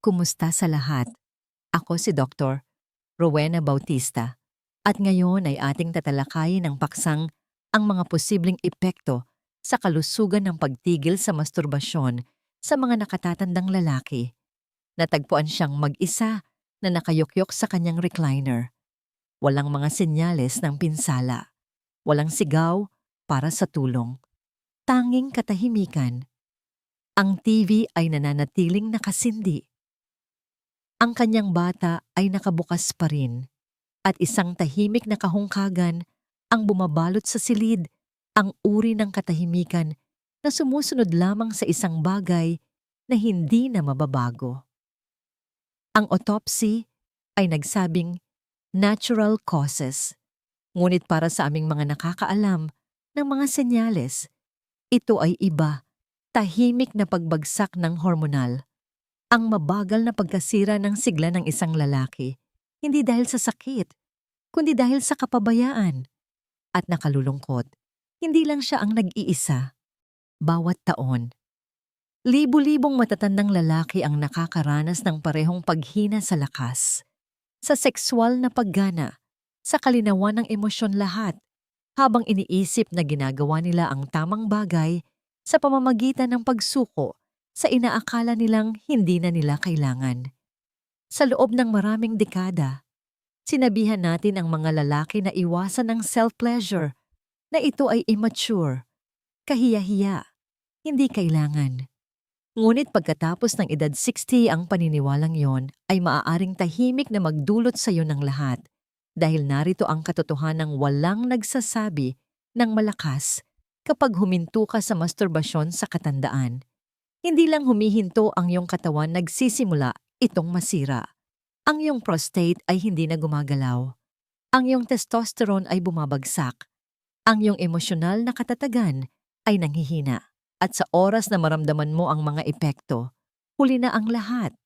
Kumusta sa lahat? Ako si Dr. Rowena Bautista at ngayon ay ating tatalakayin ang paksang ang mga posibleng epekto sa kalusugan ng pagtigil sa masturbasyon sa mga nakatatandang lalaki. Natagpuan siyang mag-isa na nakayukyok sa kanyang recliner. Walang mga senyales ng pinsala. Walang sigaw para sa tulong. Tanging katahimikan. Ang TV ay nananatiling nakasindi. Ang kanyang bata ay nakabukas pa rin at isang tahimik na kahungkagan ang bumabalot sa silid ang uri ng katahimikan na sumusunod lamang sa isang bagay na hindi na mababago. Ang autopsy ay nagsabing natural causes. Ngunit para sa aming mga nakakaalam ng mga senyales, ito ay iba, tahimik na pagbagsak ng hormonal. Ang mabagal na pagkasira ng sigla ng isang lalaki, hindi dahil sa sakit, kundi dahil sa kapabayaan. At nakalulungkot, hindi lang siya ang nag-iisa. Bawat taon, libu-libong matatandang lalaki ang nakakaranas ng parehong paghina sa lakas, sa sexual na paggana, sa kalinawan ng emosyon lahat, habang iniisip na ginagawa nila ang tamang bagay sa pamamagitan ng pagsuko sa inaakala nilang hindi na nila kailangan. Sa loob ng maraming dekada, sinabihan natin ang mga lalaki na iwasan ng self-pleasure, na ito ay immature, kahiya-hiya, hindi kailangan. Ngunit pagkatapos ng edad 60 ang paniniwalang yon ay maaaring tahimik na magdulot sa iyo ng lahat dahil narito ang katotohanang walang nagsasabi ng malakas kapag huminto ka sa masturbasyon sa katandaan. Hindi lang humihinto ang iyong katawan nagsisimula itong masira. Ang iyong prostate ay hindi na gumagalaw. Ang iyong testosterone ay bumabagsak. Ang iyong emosyonal na katatagan ay nanghihina. At sa oras na maramdaman mo ang mga epekto, huli na ang lahat.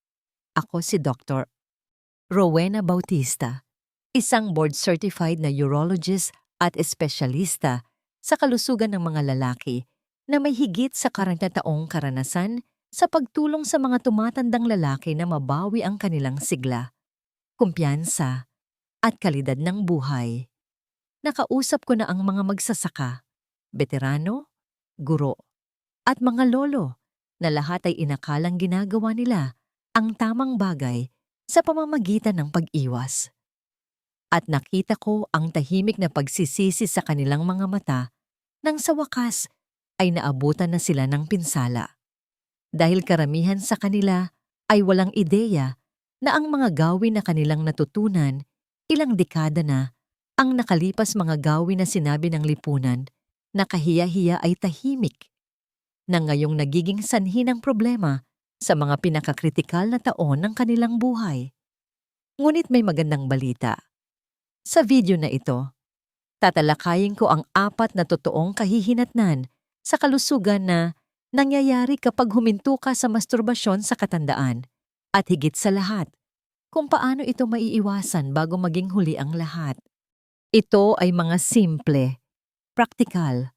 Ako si Dr. Rowena Bautista, isang board-certified na urologist at espesyalista sa kalusugan ng mga lalaki na may higit sa taong karanasan sa pagtulong sa mga tumatandang lalaki na mabawi ang kanilang sigla, kumpiyansa, at kalidad ng buhay. Nakausap ko na ang mga magsasaka, veterano, guro, at mga lolo na lahat ay inakalang ginagawa nila ang tamang bagay sa pamamagitan ng pag-iwas. At nakita ko ang tahimik na pagsisisi sa kanilang mga mata nang sa wakas ay naabutan na sila ng pinsala. Dahil karamihan sa kanila ay walang ideya na ang mga gawin na kanilang natutunan ilang dekada na ang nakalipas mga gawin na sinabi ng lipunan na kahiya-hiya ay tahimik na ngayong nagiging sanhi ng problema sa mga pinakakritikal na taon ng kanilang buhay. Ngunit may magandang balita. Sa video na ito, tatalakayin ko ang apat na totoong kahihinatnan sa kalusugan na nangyayari kapag huminto ka sa masturbasyon sa katandaan at higit sa lahat, kung paano ito maiiwasan bago maging huli ang lahat. Ito ay mga simple, praktikal,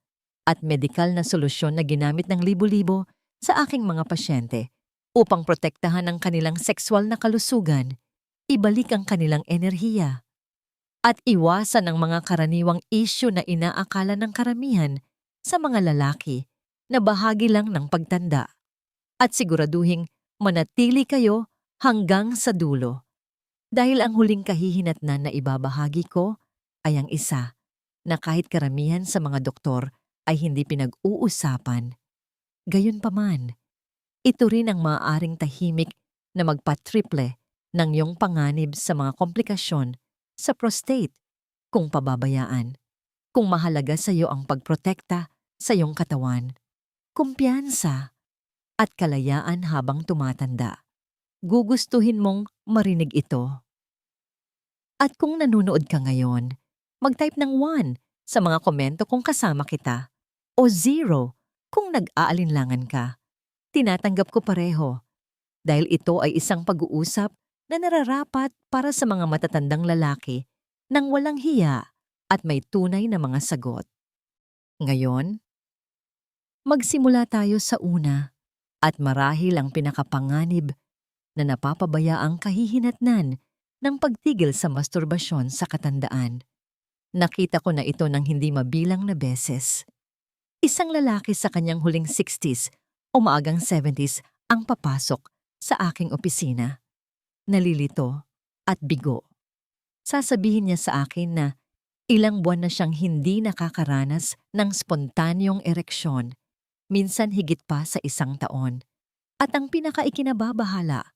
at medikal na solusyon na ginamit ng libo-libo sa aking mga pasyente upang protektahan ang kanilang sexual na kalusugan, ibalik ang kanilang enerhiya, at iwasan ang mga karaniwang isyu na inaakala ng karamihan sa mga lalaki na bahagi lang ng pagtanda. At siguraduhing manatili kayo hanggang sa dulo. Dahil ang huling kahihinatnan na ibabahagi ko ay ang isa na kahit karamihan sa mga doktor ay hindi pinag-uusapan. Gayunpaman, ito rin ang maaaring tahimik na magpatriple ng iyong panganib sa mga komplikasyon sa prostate kung pababayaan. Kung mahalaga sa iyo ang pagprotekta sa iyong katawan, kumpiyansa, at kalayaan habang tumatanda. Gugustuhin mong marinig ito. At kung nanonood ka ngayon, mag-type ng 1 sa mga komento kung kasama kita o zero kung nag-aalinlangan ka. Tinatanggap ko pareho dahil ito ay isang pag-uusap na nararapat para sa mga matatandang lalaki nang walang hiya at may tunay na mga sagot. Ngayon, magsimula tayo sa una at marahil ang pinakapanganib na napapabayaang kahihinatnan ng pagtigil sa masturbasyon sa katandaan. Nakita ko na ito ng hindi mabilang na beses. Isang lalaki sa kanyang huling 60s o maagang 70s ang papasok sa aking opisina. Nalilito at bigo. Sasabihin niya sa akin na ilang buwan na siyang hindi nakakaranas ng spontanyong ereksyon, minsan higit pa sa isang taon. At ang pinakaikinababahala,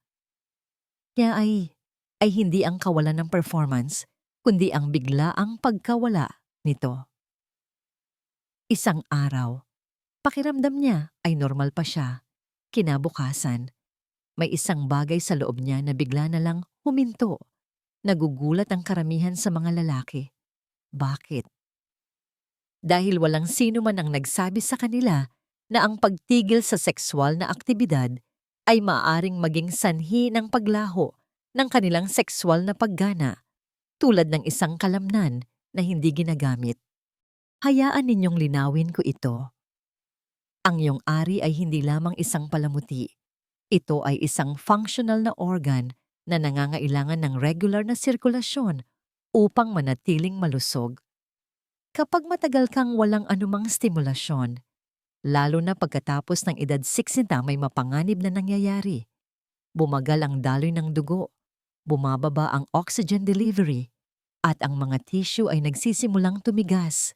niya ay, ay hindi ang kawalan ng performance, kundi ang biglaang pagkawala nito. Isang araw, pakiramdam niya ay normal pa siya. Kinabukasan, may isang bagay sa loob niya na bigla na lang huminto. Nagugulat ang karamihan sa mga lalaki. Bakit? Dahil walang sino man ang nagsabi sa kanila na ang pagtigil sa sexual na aktibidad ay maaring maging sanhi ng paglaho ng kanilang sexual na paggana tulad ng isang kalamnan na hindi ginagamit. Hayaan ninyong linawin ko ito. Ang iyong ari ay hindi lamang isang palamuti. Ito ay isang functional na organ na nangangailangan ng regular na sirkulasyon upang manatiling malusog. Kapag matagal kang walang anumang stimulasyon, lalo na pagkatapos ng edad 60 may mapanganib na nangyayari. Bumagal ang daloy ng dugo, bumababa ang oxygen delivery, at ang mga tissue ay nagsisimulang tumigas,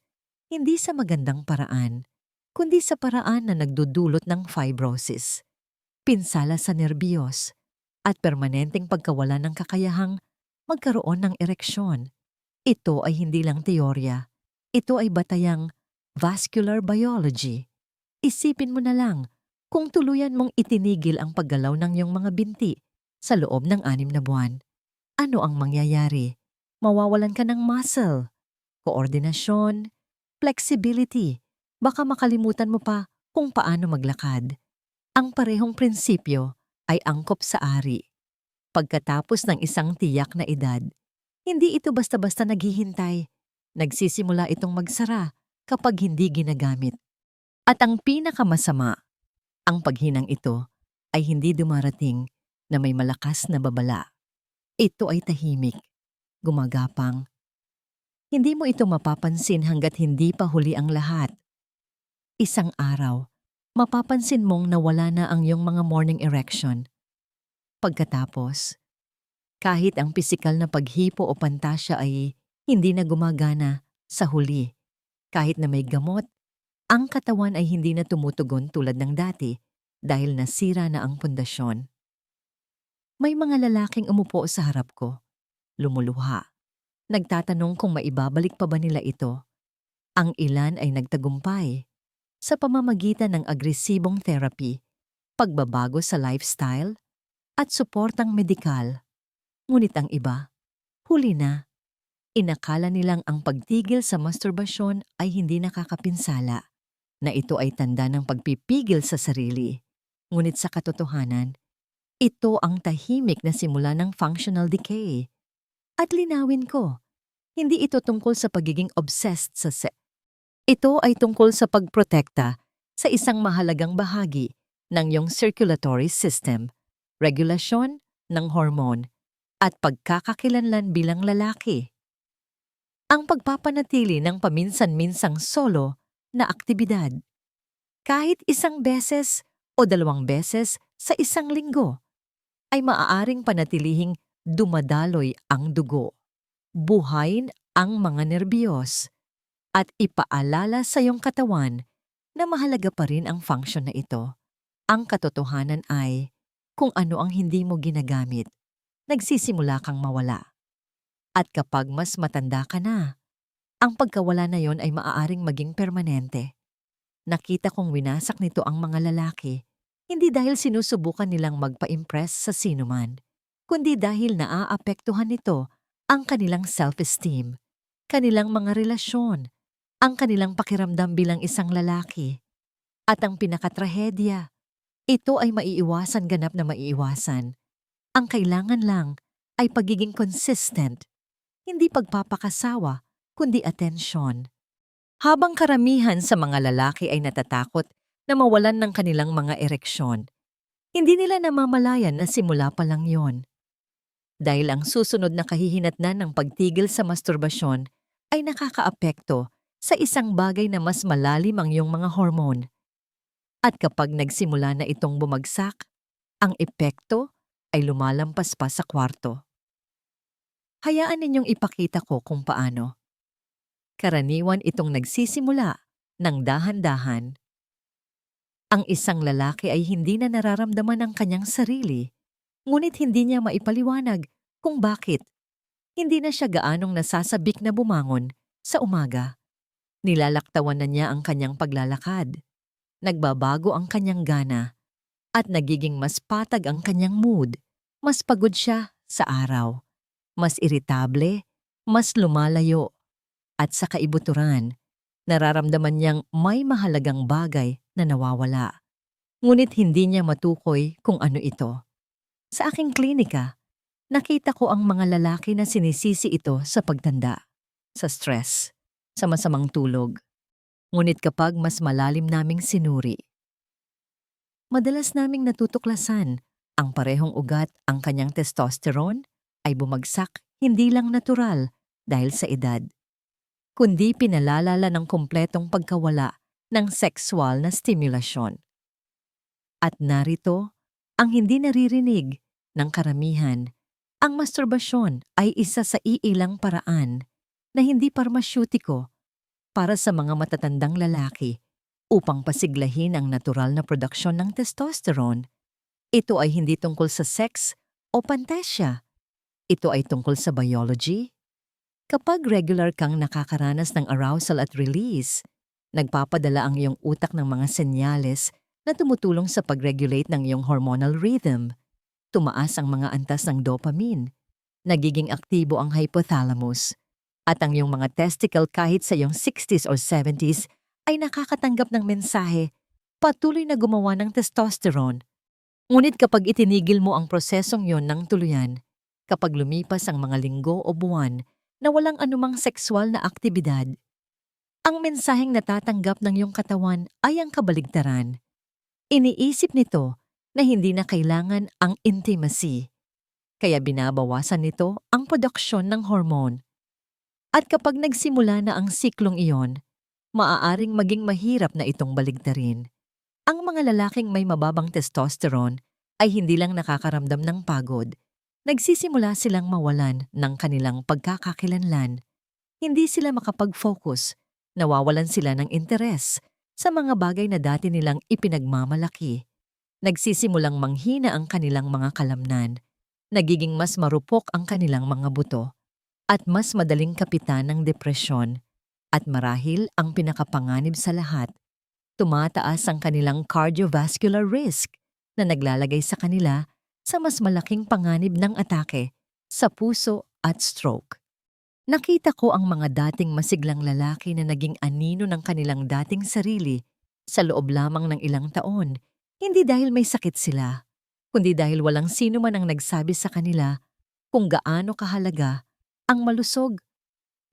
hindi sa magandang paraan, kundi sa paraan na nagdudulot ng fibrosis, pinsala sa nerbiyos, at permanenteng pagkawala ng kakayahang magkaroon ng ereksyon. Ito ay hindi lang teorya, ito ay batayang vascular biology. Isipin mo na lang kung tuluyan mong itinigil ang paggalaw ng iyong mga binti sa loob ng anim na buwan. Ano ang mangyayari? Mawawalan ka ng muscle, koordinasyon, flexibility. Baka makalimutan mo pa kung paano maglakad. Ang parehong prinsipyo ay angkop sa ari. Pagkatapos ng isang tiyak na edad, hindi ito basta-basta naghihintay. Nagsisimula itong magsara kapag hindi ginagamit. At ang pinakamasama, ang paghinang ito ay hindi dumarating na may malakas na babala. Ito ay tahimik, gumagapang. Hindi mo ito mapapansin hanggat hindi pa huli ang lahat. Isang araw, mapapansin mong nawala na ang iyong mga morning erection. Pagkatapos, kahit ang pisikal na paghipo o pantasya ay hindi na gumagana sa huli, kahit na may gamot, ang katawan ay hindi na tumutugon tulad ng dati dahil nasira na ang pundasyon. May mga lalaking umupo sa harap ko, lumuluha. Nagtatanong kung maibabalik pa ba nila ito. Ang ilan ay nagtagumpay sa pamamagitan ng agresibong therapy, pagbabago sa lifestyle, at suportang medikal. Ngunit ang iba, huli na. Inakala nilang ang pagtigil sa masturbasyon ay hindi nakakapinsala, na ito ay tanda ng pagpipigil sa sarili. Ngunit sa katotohanan, ito ang tahimik na simula ng functional decay. At linawin ko, hindi ito tungkol sa pagiging obsessed sa sex. Ito ay tungkol sa pagprotekta sa isang mahalagang bahagi ng iyong circulatory system, regulasyon ng hormone, at pagkakakilanlan bilang lalaki. Ang pagpapanatili ng paminsan-minsang solo na aktibidad. Kahit isang beses o dalawang beses sa isang linggo, ay maaaring panatilihing dumadaloy ang dugo, buhayin ang mga nerbiyos, at ipaalala sa iyong katawan na mahalaga pa rin ang function na ito. Ang katotohanan ay, kung ano ang hindi mo ginagamit, nagsisimula kang mawala. At kapag mas matanda ka na, ang pagkawala na yon ay maaaring maging permanente. Nakita kong winasak nito ang mga lalaki, hindi dahil sinusubukan nilang magpa-impress sa sinuman, kundi dahil naaapektuhan nito ang kanilang self-esteem, kanilang mga relasyon, ang kanilang pakiramdam bilang isang lalaki. At ang pinakatrahedya, ito ay maiiwasan ganap na maiiwasan. Ang kailangan lang ay pagiging consistent, hindi pagpapakasawa, kundi atensyon. Habang karamihan sa mga lalaki ay natatakot na mawalan ng kanilang mga ereksyon, Hindi nila namamalayan na simula pa lang yon. Dahil ang susunod na kahihinatnan ng pagtigil sa masturbasyon ay nakakaapekto sa isang bagay na mas malalim ang iyong mga hormone. At kapag nagsimula na itong bumagsak, ang epekto ay lumalampas pa sa kwarto. Hayaan ninyong ipakita ko kung paano. Karaniwan itong nagsisimula ng dahan-dahan. Ang isang lalaki ay hindi na nararamdaman ang kanyang sarili, ngunit hindi niya maipaliwanag kung bakit. Hindi na siya gaanong nasasabik na bumangon sa umaga. Nilalaktawan na niya ang kanyang paglalakad. Nagbabago ang kanyang gana at nagiging mas patag ang kanyang mood. Mas pagod siya sa araw. Mas iritable, mas lumalayo. At sa kaibuturan, nararamdaman niyang may mahalagang bagay na nawawala. Ngunit hindi niya matukoy kung ano ito. Sa aking klinika, nakita ko ang mga lalaki na sinisisi ito sa pagtanda, sa stress, sa masamang tulog. Ngunit kapag mas malalim naming sinuri, madalas naming natutuklasan ang parehong ugat ang kanyang testosterone ay bumagsak hindi lang natural dahil sa edad, kundi pinalalala ng kompletong pagkawala ng sexual na stimulasyon. At narito ang hindi naririnig ng karamihan. Ang masturbasyon ay isa sa iilang paraan na hindi parmasyutiko para sa mga matatandang lalaki upang pasiglahin ang natural na produksyon ng testosterone. Ito ay hindi tungkol sa sex o pantesya. Ito ay tungkol sa biology. Kapag regular kang nakakaranas ng arousal at release, nagpapadala ang iyong utak ng mga senyales na tumutulong sa pag-regulate ng iyong hormonal rhythm. Tumaas ang mga antas ng dopamine. Nagiging aktibo ang hypothalamus. At ang iyong mga testicle kahit sa iyong 60s or 70s ay nakakatanggap ng mensahe, patuloy na gumawa ng testosterone. Ngunit kapag itinigil mo ang prosesong yon ng tuluyan, kapag lumipas ang mga linggo o buwan na walang anumang sexual na aktibidad, ang mensaheng natatanggap ng iyong katawan ay ang kabaligtaran. Iniisip nito na hindi na kailangan ang intimacy, kaya binabawasan nito ang produksyon ng hormone. At kapag nagsimula na ang siklong iyon, maaaring maging mahirap na itong baligtarin. Ang mga lalaking may mababang testosterone ay hindi lang nakakaramdam ng pagod. Nagsisimula silang mawalan ng kanilang pagkakakilanlan. Hindi sila makapag-focus, nawawalan sila ng interes sa mga bagay na dati nilang ipinagmamalaki. Nagsisimulang manghina ang kanilang mga kalamnan. Nagiging mas marupok ang kanilang mga buto at mas madaling kapitan ng depresyon. At marahil ang pinakapanganib sa lahat, tumataas ang kanilang cardiovascular risk na naglalagay sa kanila sa mas malaking panganib ng atake sa puso at stroke. Nakita ko ang mga dating masiglang lalaki na naging anino ng kanilang dating sarili sa loob lamang ng ilang taon, hindi dahil may sakit sila, kundi dahil walang sino man ang nagsabi sa kanila kung gaano kahalaga ang malusog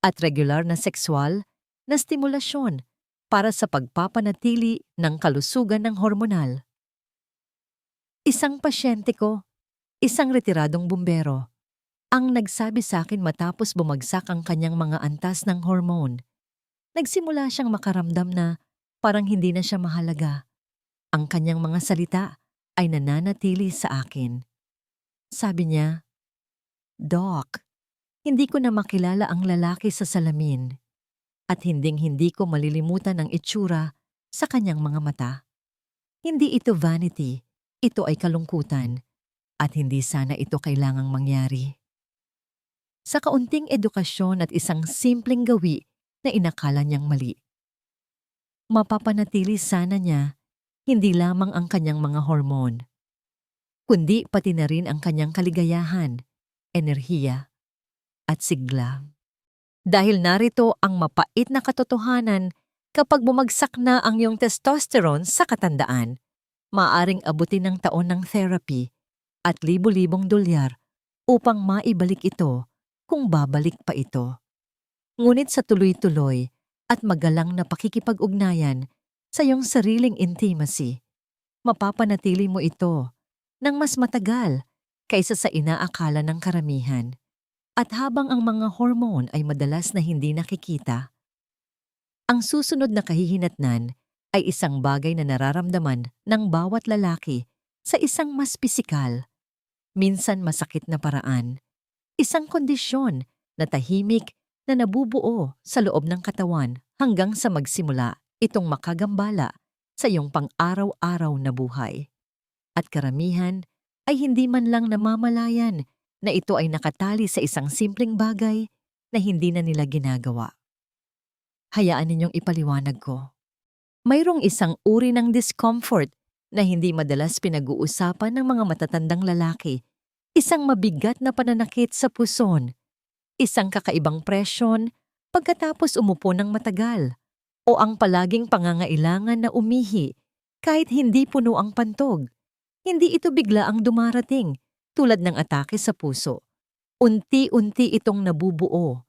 at regular na sexual na stimulasyon para sa pagpapanatili ng kalusugan ng hormonal. Isang pasyente ko, isang retiradong bumbero, ang nagsabi sa akin matapos bumagsak ang kanyang mga antas ng hormone. Nagsimula siyang makaramdam na parang hindi na siya mahalaga. Ang kanyang mga salita ay nananatili sa akin. Sabi niya, Doc, hindi ko na makilala ang lalaki sa salamin at hinding-hindi ko malilimutan ang itsura sa kanyang mga mata. Hindi ito vanity, ito ay kalungkutan at hindi sana ito kailangang mangyari. Sa kaunting edukasyon at isang simpleng gawi na inakala niyang mali. Mapapanatili sana niya hindi lamang ang kanyang mga hormone, kundi pati na rin ang kanyang kaligayahan, enerhiya, at sigla. Dahil narito ang mapait na katotohanan kapag bumagsak na ang iyong testosterone sa katandaan, maaring abutin ng taon ng therapy at libo-libong dolyar upang maibalik ito kung babalik pa ito. Ngunit sa tuloy-tuloy at magalang na pakikipag-ugnayan sa iyong sariling intimacy, mapapanatili mo ito ng mas matagal kaysa sa inaakala ng karamihan. At habang ang mga hormone ay madalas na hindi nakikita, ang susunod na kahihinatnan ay isang bagay na nararamdaman ng bawat lalaki sa isang mas pisikal, minsan masakit na paraan. Isang kondisyon na tahimik na nabubuo sa loob ng katawan hanggang sa magsimula itong makagambala sa iyong pang-araw-araw na buhay. At karamihan ay hindi man lang namamalayan na ito ay nakatali sa isang simpleng bagay na hindi na nila ginagawa. Hayaan ninyong ipaliwanag ko. Mayroong isang uri ng discomfort na hindi madalas pinag-uusapan ng mga matatandang lalaki. Isang mabigat na pananakit sa puson. Isang kakaibang presyon pagkatapos umupo ng matagal. O ang palaging pangangailangan na umihi kahit hindi puno ang pantog. Hindi ito bigla ang dumarating tulad ng atake sa puso. Unti-unti itong nabubuo.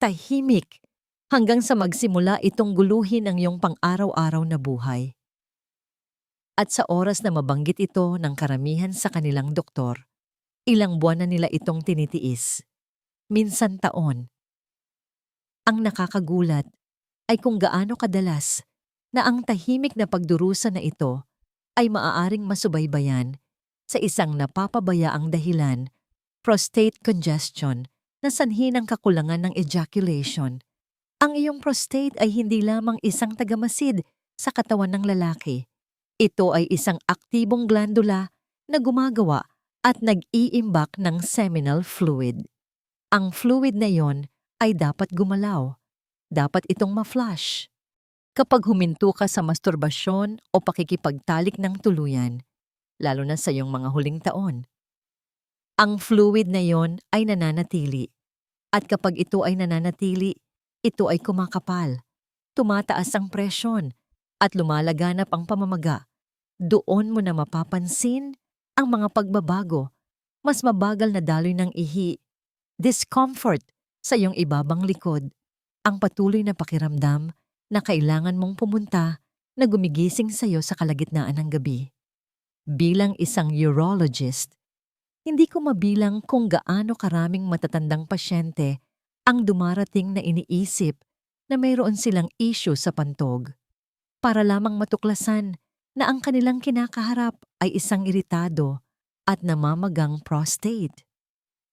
Tahimik hanggang sa magsimula itong guluhin ang iyong pang-araw-araw na buhay. At sa oras na mabanggit ito ng karamihan sa kanilang doktor, ilang buwan na nila itong tinitiis. Minsan taon. Ang nakakagulat ay kung gaano kadalas na ang tahimik na pagdurusa na ito ay maaaring masubaybayan sa isang napapabayaang dahilan, prostate congestion, na sanhi ng kakulangan ng ejaculation. Ang iyong prostate ay hindi lamang isang tagamasid sa katawan ng lalaki. Ito ay isang aktibong glandula na gumagawa at nag-iimbak ng seminal fluid. Ang fluid na yon ay dapat gumalaw. Dapat itong ma-flush. Kapag huminto ka sa masturbasyon o pakikipagtalik ng tuluyan, lalo na sa iyong mga huling taon, ang fluid na yon ay nananatili. At kapag ito ay nananatili, ito ay kumakapal. Tumataas ang presyon at lumalaganap ang pamamaga. Doon mo na mapapansin ang mga pagbabago, mas mabagal na daloy ng ihi, discomfort sa iyong ibabang likod, ang patuloy na pakiramdam na kailangan mong pumunta na gumigising sa iyo sa kalagitnaan ng gabi. Bilang isang urologist, hindi ko mabilang kung gaano karaming matatandang pasyente ang dumarating na iniisip na mayroon silang issue sa pantog para lamang matuklasan na ang kanilang kinakaharap ay isang iritado at namamagang prostate.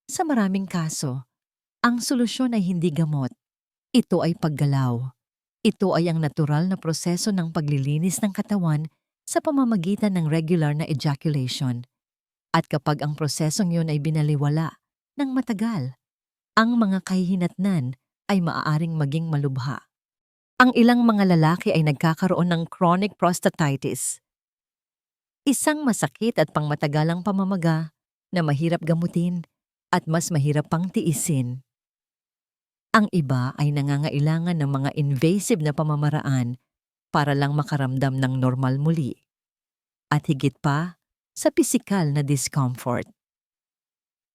Sa maraming kaso, ang solusyon ay hindi gamot. Ito ay paggalaw. Ito ay ang natural na proseso ng paglilinis ng katawan sa pamamagitan ng regular na ejaculation. At kapag ang prosesong yun ay binaliwala ng matagal, ang mga kahihinatnan ay maaaring maging malubha. Ang ilang mga lalaki ay nagkakaroon ng chronic prostatitis. Isang masakit at pangmatagalang pamamaga na mahirap gamutin at mas mahirap pang tiisin. Ang iba ay nangangailangan ng mga invasive na pamamaraan para lang makaramdam ng normal muli. At higit pa, sa pisikal na discomfort.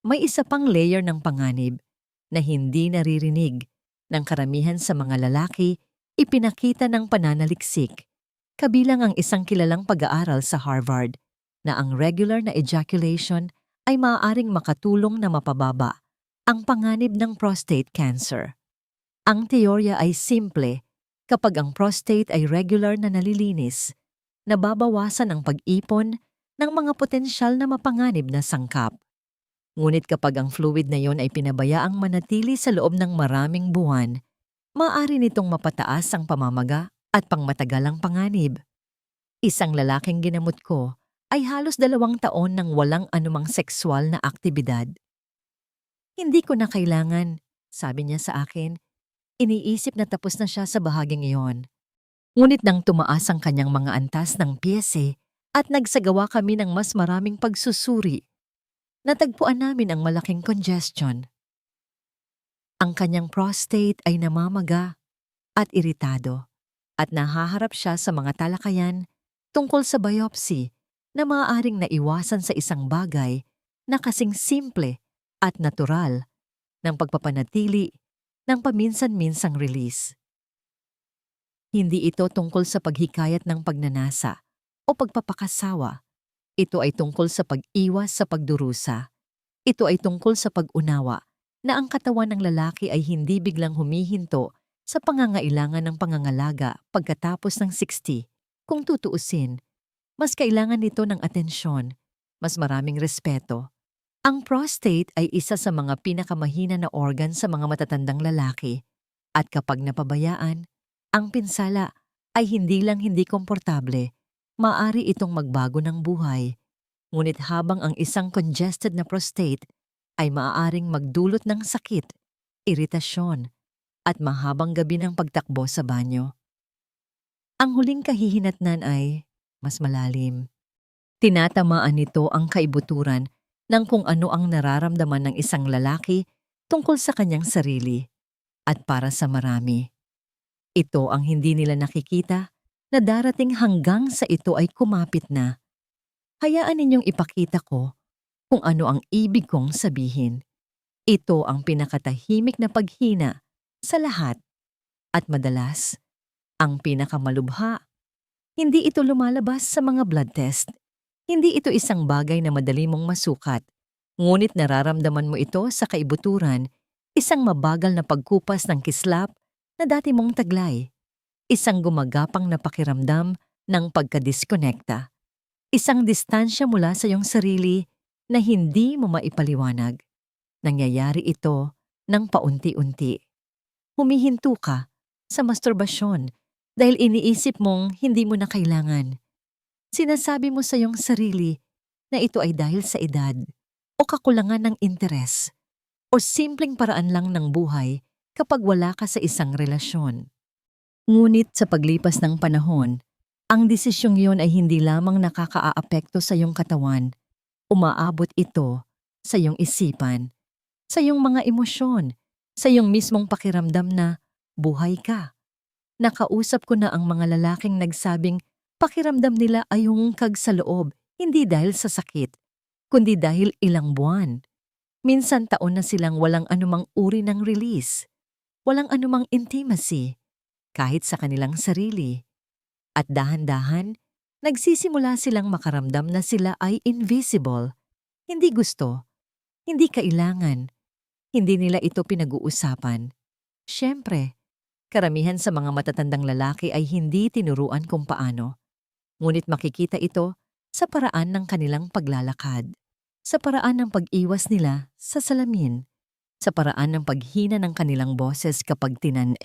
May isa pang layer ng panganib na hindi naririnig ng karamihan sa mga lalaki ipinakita ng pananaliksik, kabilang ang isang kilalang pag-aaral sa Harvard na ang regular na ejaculation ay maaaring makatulong na mapababa ang panganib ng prostate cancer. Ang teorya ay simple kapag ang prostate ay regular na nalilinis, nababawasan ang pag-ipon ng mga potensyal na mapanganib na sangkap. Ngunit kapag ang fluid na yon ay pinabayaang manatili sa loob ng maraming buwan, maaari nitong mapataas ang pamamaga at pangmatagalang panganib. Isang lalaking ginamot ko ay halos dalawang taon nang walang anumang sexual na aktibidad. Hindi ko na kailangan, sabi niya sa akin. Iniisip na tapos na siya sa bahaging iyon. Ngunit nang tumaas ang kanyang mga antas ng piyese at nagsagawa kami ng mas maraming pagsusuri, natagpuan namin ang malaking congestion. Ang kanyang prostate ay namamaga at iritado at nahaharap siya sa mga talakayan tungkol sa biopsy na maaaring naiwasan sa isang bagay na kasing simple at natural ng pagpapanatili ng paminsan-minsang release. Hindi ito tungkol sa paghikayat ng pagnanasa o pagpapakasawa. Ito ay tungkol sa pag-iwas sa pagdurusa. Ito ay tungkol sa pag-unawa na ang katawan ng lalaki ay hindi biglang humihinto sa pangangailangan ng pangangalaga pagkatapos ng 60. Kung tutuusin, mas kailangan nito ng atensyon, mas maraming respeto. Ang prostate ay isa sa mga pinakamahina na organ sa mga matatandang lalaki at kapag napabayaan, ang pinsala ay hindi lang hindi komportable, maari itong magbago ng buhay. Ngunit habang ang isang congested na prostate ay maaaring magdulot ng sakit, iritasyon, at mahabang gabi ng pagtakbo sa banyo. Ang huling kahihinatnan ay mas malalim. Tinatamaan nito ang kaibuturan ng kung ano ang nararamdaman ng isang lalaki tungkol sa kanyang sarili at para sa marami. Ito ang hindi nila nakikita na darating hanggang sa ito ay kumapit na. Hayaan ninyong ipakita ko kung ano ang ibig kong sabihin. Ito ang pinakatahimik na paghina sa lahat. At madalas, ang pinakamalubha. Hindi ito lumalabas sa mga blood test. Hindi ito isang bagay na madali mong masukat. Ngunit nararamdaman mo ito sa kaibuturan, isang mabagal na pagkupas ng kislap na dati mong taglay. Isang gumagapang na pakiramdam ng pagkadiskonekta. Isang distansya mula sa iyong sarili na hindi mo maipaliwanag. Nangyayari ito ng paunti-unti. Humihinto ka sa masturbasyon dahil iniisip mong hindi mo na kailangan. Sinasabi mo sa iyong sarili na ito ay dahil sa edad o kakulangan ng interes o simpleng paraan lang ng buhay kapag wala ka sa isang relasyon. Ngunit sa paglipas ng panahon, ang desisyong iyon ay hindi lamang nakakaaapekto sa iyong katawan, umaabot ito sa iyong isipan, sa iyong mga emosyon, sa iyong mismong pakiramdam na buhay ka. Nakausap ko na ang mga lalaking nagsabing pakiramdam nila ay hungkag sa loob, hindi dahil sa sakit, kundi dahil ilang buwan. Minsan taon na silang walang anumang uri ng release, walang anumang intimacy, kahit sa kanilang sarili. At dahan-dahan, nagsisimula silang makaramdam na sila ay invisible, hindi gusto, hindi kailangan, hindi nila ito pinag-uusapan. Siyempre, karamihan sa mga matatandang lalaki ay hindi tinuruan kung paano. Ngunit makikita ito sa paraan ng kanilang paglalakad, sa paraan ng pag-iwas nila sa salamin, sa paraan ng paghina ng kanilang boses kapag tinan